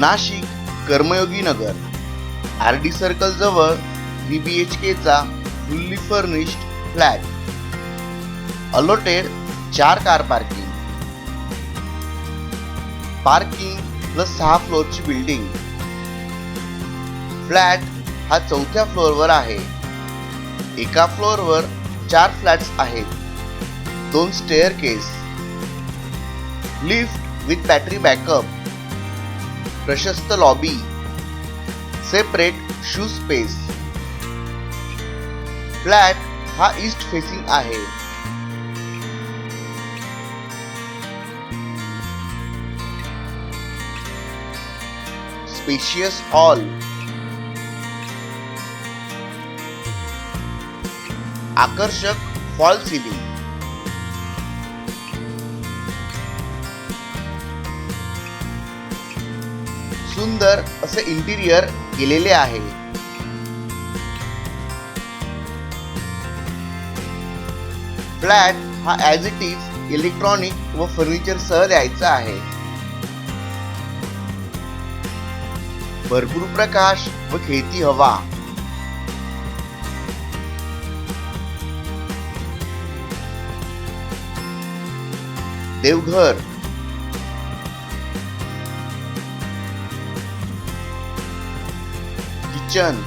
Nashik Karmayogi Nagar R D circle जवळ three B H केचा fully furnished flat allotted चार car parking. Parking plus सहा फ्लोअरची building flat हा चौथ्या फ्लोअरवर आहे. एका फ्लोअरवर चार फ्लॅट्स आहेत. दोन staircase lift with battery backup प्रशस्त lobby separate shoe space flat हा ईस्ट फेसिंग आहे. स्पेशियस हॉल आकर्षक फॉल सिलिंग सुंदर असे इंटिरियर केलेले आहे. फ्लॅट हा ॲज इट इज इलेक्ट्रॉनिक व फर्निचर सह द्यायचा आहे. भरपूर प्रकाश व खेळती हवा. देवघर. किचन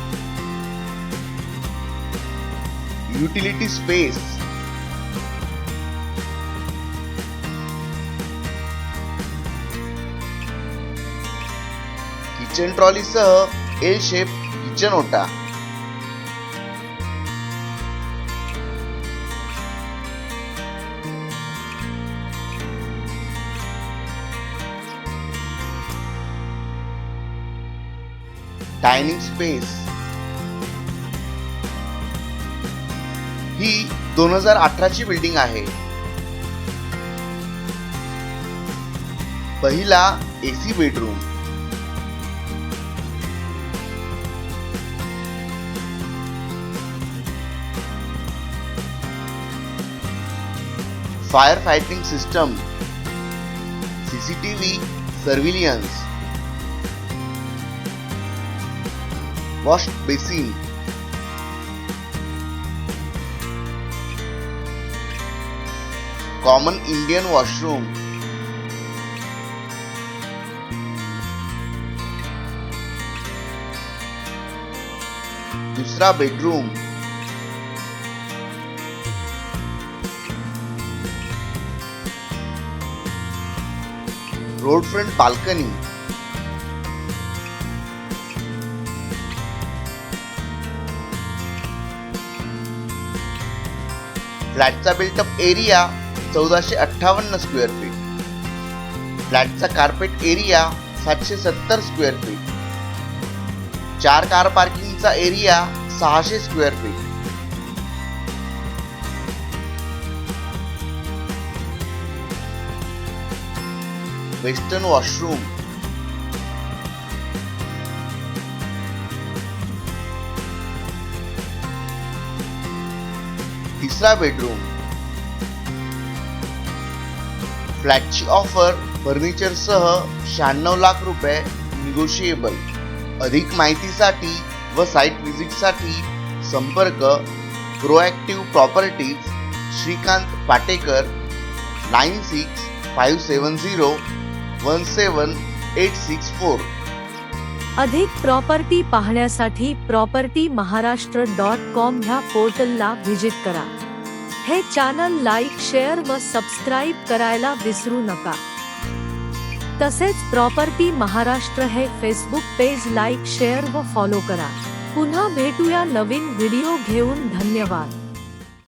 युटिलिटी स्पेस किचन ट्रॉलीसह एल शेप किचन ओटा डायनिंग स्पेस ही दोन हजार अठराची बिल्डिंग आहे. पहिला AC bedroom fire fighting system CCTV surveillance wash basin common Indian washroom दूसरा बेडरूम रोड फ्रंट बाल्कनी फ्लॅटचा बिल्टअप एरिया चौदाशे अठ्ठावन्न स्क्वेअर फीट. फ्लॅटचा कार्पेट एरिया सातशे सत्तर स्क्वेअर फीट. चार कार पार्किंगचा एरिया सहाशे स्क्वेअर फीट. वेस्टर्न वॉशरूम तिसरा बेडरूम फ्लॅटची ऑफर फर्निचरसह शहाण्णव लाख रुपये निगोशिएबल अधिक माहितीसाठी व साईट व्हिजिटसाठी संपर्क proactive properties Shrikant Patekar nine six five seven zero one seven eight six four अधिक प्रॉपर्टी पाहण्यासाठी प्रॉपर्टी महाराष्ट्र डॉट कॉम ह्या पोर्टलला व्हिजिट करा. हे चॅनल लाईक शेअर व सबस्क्राईब करायला विसरू नका. तसेच प्रॉपर्टी महाराष्ट्र हे फेसबुक पेज लाईक शेअर व फॉलो करा. पुन्हा भेटूया नवीन व्हिडिओ घेऊन धन्यवाद.